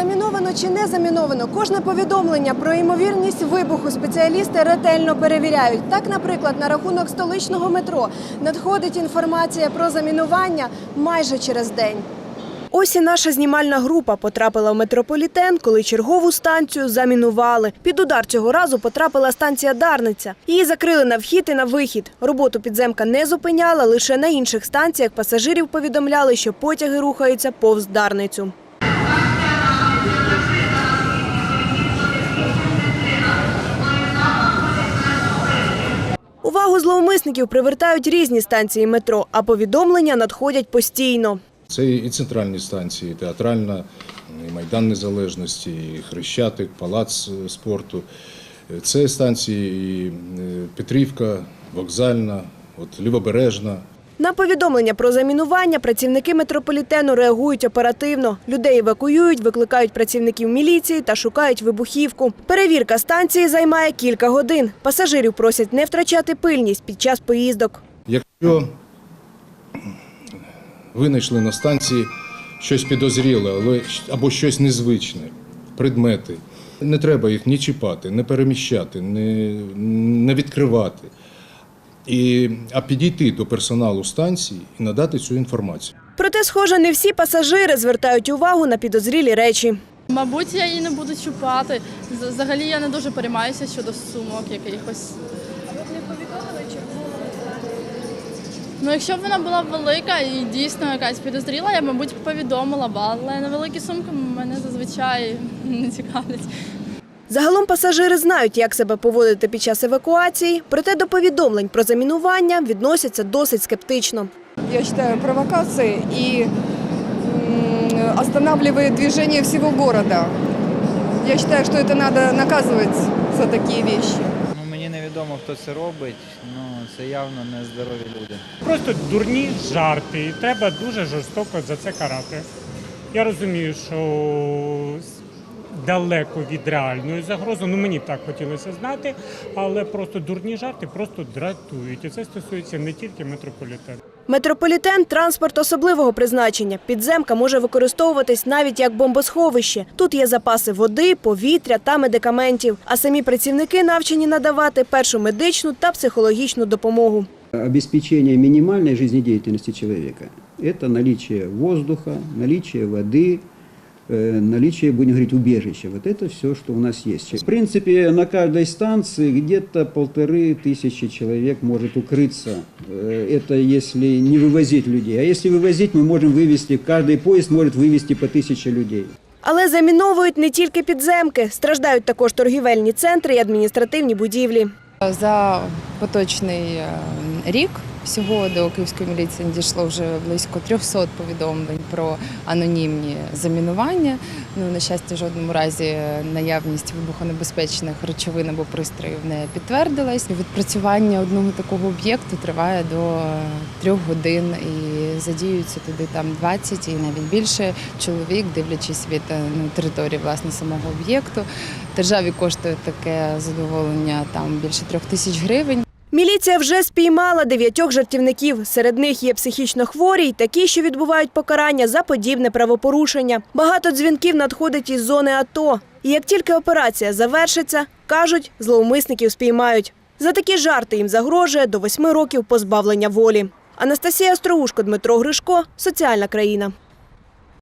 Заміновано чи не заміновано, кожне повідомлення про ймовірність вибуху спеціалісти ретельно перевіряють. Так, наприклад, на рахунок столичного метро надходить інформація про замінування майже через день. Ось і наша знімальна група потрапила в метрополітен, коли чергову станцію замінували. Під удар цього разу потрапила станція Дарниця. Її закрили на вхід і на вихід. Роботу підземка не зупиняла. Лише на інших станціях пасажирів повідомляли, що потяги рухаються повз Дарницю. Зловмисників привертають різні станції метро, а повідомлення надходять постійно. Це і центральні станції, театральна, і Майдан Незалежності, і Хрещатик, Палац е, спорту. Це станції і е, Петрівка, Вокзальна, от Лівобережна. На повідомлення про замінування працівники метрополітену реагують оперативно. Людей евакуюють, викликають працівників міліції та шукають вибухівку. Перевірка станції займає кілька годин. Пасажирів просять не втрачати пильність під час поїздок. Якщо винайшли на станції щось підозріле або щось незвичне, предмети, не треба їх ні чіпати, не переміщати, не, не відкривати. І, а підійти до персоналу станції і надати цю інформацію. Проте, схоже, не всі пасажири звертають увагу на підозрілі речі. Мабуть, я її не буду чіпати. Взагалі я не дуже переймаюся щодо сумок якихось. Ну, якщо б вона була велика і дійсно якась підозріла, я, мабуть, повідомила б, але невеликі сумки мене зазвичай не цікавлять. Загалом пасажири знають, як себе поводити під час евакуації, проте до повідомлень про замінування відносяться досить скептично. я считаю, провокацией и м, останавливает движение всего города. Я считаю, что это надо наказывать за такие вещи. Ну, мені невідомо, хто це робить, ну це явно не здорові люди. Просто дурні жарти, і треба дуже жорстоко за це карати. Я розумію, що далеко від реальної загрози, ну мені б так хотілося знати, але просто дурні жарти просто дратують. І це стосується не тільки метрополітену. Метрополітен транспорт особливого призначення. Підземка може використовуватись навіть як бомбосховище. Тут є запаси води, повітря та медикаментів. А самі працівники навчені надавати першу медичну та психологічну допомогу. обеспечение минимальной жизнедеятельности человека – это наличие воздуха, наличие воды, э, наличие, будем говорить, убежища. Вот это все, что у нас есть. В принципе, на каждой станции где-то полторы тысячи человек может укрыться. Э, Это если не вывозить людей. А если вывозить, мы можем вывести, каждый поезд может вывести по тысяче людей. Але заміновують не тільки підземки, страждають також торгівельні центри і адміністративні будівлі. За поточний е, рік всього до київської міліції надійшло вже близько 300 повідомлень про анонімні замінування. Ну на щастя, в жодному разі наявність вибухонебезпечних речовин або пристроїв не підтвердилась. Відпрацювання одного такого об'єкту триває до трьох годин і задіються туди там 20 і навіть більше чоловік, дивлячись від е, ну, території власне самого об'єкту. Державі коштує таке задоволення там більше трьох тисяч гривень. Міліція вже спіймала дев'ятьох жартівників. Серед них є психічно хворі й такі, що відбувають покарання за подібне правопорушення. Багато дзвінків надходить із зони АТО. І як тільки операція завершиться, кажуть, зловмисників спіймають. За такі жарти їм загрожує до восьми років позбавлення волі. Анастасія Остроушко, Дмитро Гришко, Соціальна країна.